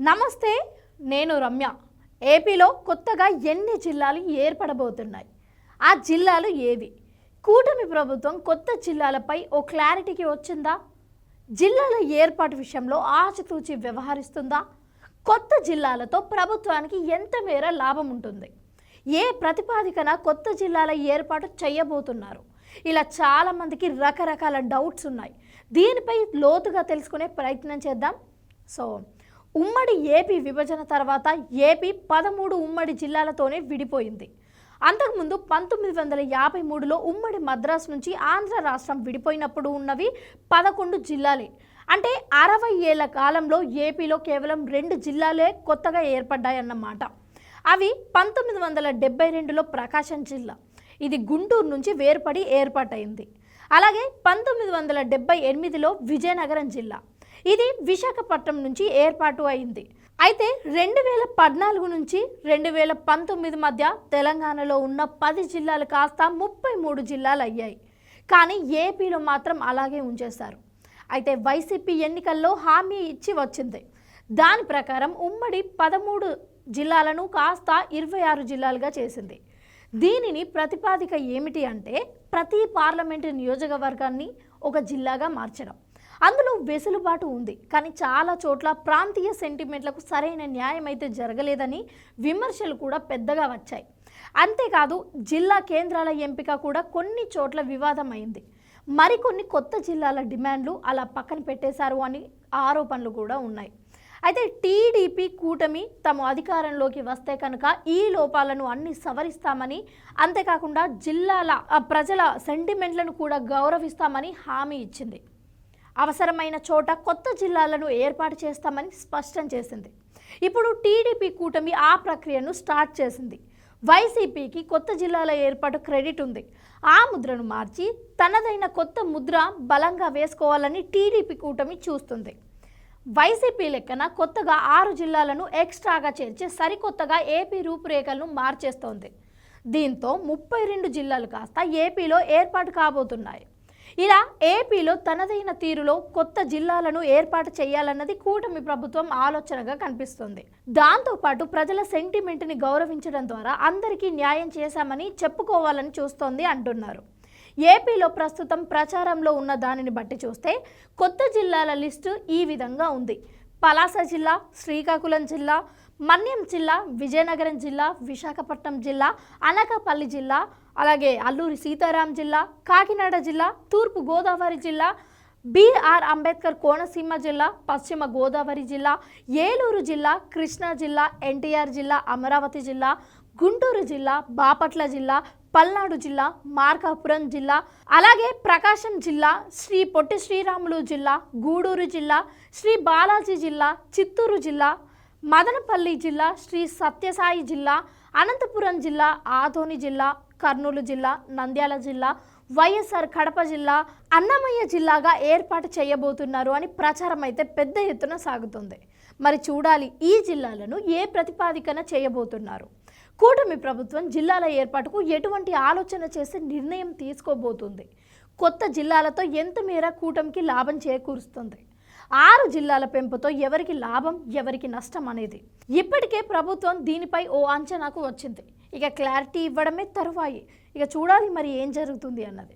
నమస్తే నేను రమ్య. ఏపీలో కొత్తగా ఎన్ని జిల్లాలు ఏర్పడబోతున్నాయి? ఆ జిల్లాలు ఏవి? కూటమి ప్రభుత్వం కొత్త జిల్లాలపై ఓ క్లారిటీకి వచ్చిందా? జిల్లాల ఏర్పాటు విషయంలో ఆచితూచి వ్యవహరిస్తుందా? కొత్త జిల్లాలతో ప్రభుత్వానికి ఎంత మేర లాభం ఉంటుంది? ఏ ప్రతిపాదికన కొత్త జిల్లాల ఏర్పాటు చేయబోతున్నారు? ఇలా చాలామందికి రకరకాల డౌట్స్ ఉన్నాయి. దీనిపై లోతుగా తెలుసుకునే ప్రయత్నం చేద్దాం. సో ఉమ్మడి ఏపీ విభజన తర్వాత ఏపీ పదమూడు ఉమ్మడి జిల్లాలతోనే విడిపోయింది. అంతకుముందు పంతొమ్మిది వందల యాభై మూడులో ఉమ్మడి మద్రాస్ నుంచి ఆంధ్ర రాష్ట్రం విడిపోయినప్పుడు ఉన్నవి పదకొండు జిల్లాలే. అంటే అరవై ఏళ్ళ కాలంలో ఏపీలో కేవలం రెండు జిల్లాలే కొత్తగా ఏర్పడ్డాయన్నమాట. అవి పంతొమ్మిది వందల డెబ్బై రెండులో ప్రకాశం జిల్లా. ఇది గుంటూరు నుంచి వేర్పడి ఏర్పాటైంది. అలాగే పంతొమ్మిది వందల డెబ్బై ఎనిమిదిలో విజయనగరం జిల్లా. ఇది విశాఖపట్నం నుంచి ఏర్పాటు అయింది. అయితే రెండు వేల పద్నాలుగు నుంచి రెండు వేల పంతొమ్మిది మధ్య తెలంగాణలో ఉన్న పది జిల్లాలు కాస్త ముప్పై మూడు జిల్లాలు అయ్యాయి. కానీ ఏపీలో మాత్రం అలాగే ఉంచేశారు. అయితే వైసీపీ ఎన్నికల్లో హామీ ఇచ్చి వచ్చింది. దాని ప్రకారం ఉమ్మడి పదమూడు జిల్లాలను కాస్త ఇరవై ఆరు జిల్లాలుగా చేసింది. దీనిని ప్రతిపాదిక ఏమిటి అంటే ప్రతి పార్లమెంటు నియోజకవర్గాన్ని ఒక జిల్లాగా మార్చడం. అందులో వెసులుబాటు ఉంది. కానీ చాలా చోట్ల ప్రాంతీయ సెంటిమెంట్లకు సరైన న్యాయం అయితే జరగలేదని విమర్శలు కూడా పెద్దగా వచ్చాయి. అంతేకాదు జిల్లా కేంద్రాల ఎంపిక కూడా కొన్ని చోట్ల వివాదమైంది. మరికొన్ని కొత్త జిల్లాల డిమాండ్లు అలా పక్కన పెట్టేశారు అని ఆరోపణలు కూడా ఉన్నాయి. అయితే టీడీపీ కూటమి తమ అధికారంలోకి వస్తే కనుక ఈ లోపాలను అన్ని సవరిస్తామని అంతేకాకుండా జిల్లాల ప్రజల సెంటిమెంట్లను కూడా గౌరవిస్తామని హామీ ఇచ్చింది. అవసరమైన చోట కొత్త జిల్లాలను ఏర్పాటు చేస్తామని స్పష్టం చేసింది. ఇప్పుడు టీడీపీ కూటమి ఆ ప్రక్రియను స్టార్ట్ చేసింది. వైసీపీకి కొత్త జిల్లాల ఏర్పాటు క్రెడిట్ ఉంది. ఆ ముద్రను మార్చి తనదైన కొత్త ముద్ర బలంగా వేసుకోవాలని టీడీపీ కూటమి చూస్తుంది. వైసీపీ లెక్కన కొత్తగా ఆరు జిల్లాలను ఎక్స్ట్రాగా చేర్చి సరికొత్తగా ఏపీ రూపురేఖలను మార్చేస్తోంది. దీంతో ముప్పై రెండు జిల్లాలు కాస్త ఏపీలో ఏర్పాటు కాబోతున్నాయి. ఇలా ఏపీలో తనదైన తీరులో కొత్త జిల్లాలను ఏర్పాటు చేయాలన్నది కూటమి ప్రభుత్వం ఆలోచనగా కనిపిస్తుంది. దాంతోపాటు ప్రజల సెంటిమెంట్ని గౌరవించడం ద్వారా అందరికీ న్యాయం చేశామని చెప్పుకోవాలని చూస్తోంది అంటున్నారు. ఏపీలో ప్రస్తుతం ప్రచారంలో ఉన్న దానిని బట్టి చూస్తే కొత్త జిల్లాల లిస్టు ఈ విధంగా ఉంది. పలాస జిల్లా శ్రీకాకుళం జిల్లా మన్యం జిల్లా విజయనగరం జిల్లా విశాఖపట్నం జిల్లా అనకాపల్లి జిల్లా అలాగే అల్లూరి సీతారాం జిల్లా కాకినాడ జిల్లా తూర్పు గోదావరి జిల్లా బిఆర్ అంబేద్కర్ కోనసీమ జిల్లా పశ్చిమ గోదావరి జిల్లా ఏలూరు జిల్లా కృష్ణా జిల్లా ఎన్టీఆర్ జిల్లా అమరావతి జిల్లా గుంటూరు జిల్లా బాపట్ల జిల్లా పల్నాడు జిల్లా మార్కాపురం జిల్లా అలాగే ప్రకాశం జిల్లా శ్రీ పొట్టి శ్రీరాములు జిల్లా గూడూరు జిల్లా శ్రీ బాలాజీ జిల్లా చిత్తూరు జిల్లా మదనపల్లి జిల్లా శ్రీ సత్యసాయి జిల్లా అనంతపురం జిల్లా ఆదోని జిల్లా కర్నూలు జిల్లా నంద్యాల జిల్లా వైఎస్ఆర్ కడప జిల్లా అన్నమయ్య జిల్లాగా ఏర్పాటు చేయబోతున్నారు అని ప్రచారం అయితే పెద్ద ఎత్తున సాగుతుంది. మరి చూడాలి ఈ జిల్లాలను ఏ ప్రతిపాదికన చేయబోతున్నారు. కూటమి ప్రభుత్వం జిల్లాల ఏర్పాటుకు ఎటువంటి ఆలోచన చేసి నిర్ణయం తీసుకోబోతుంది. కొత్త జిల్లాలతో ఎంత మేర కూటమికి లాభం చేకూరుస్తుంది? ఆరు జిల్లాల పెంపుతో ఎవరికి లాభం ఎవరికి నష్టం అనేది. ఇప్పటికే ప్రభుత్వం దీనిపై ఓ అంచనాకు వచ్చింది. ఇక క్లారిటీ ఇవ్వడమే తరువాయి. ఇక చూడాలి మరి ఏం జరుగుతుంది అన్నది.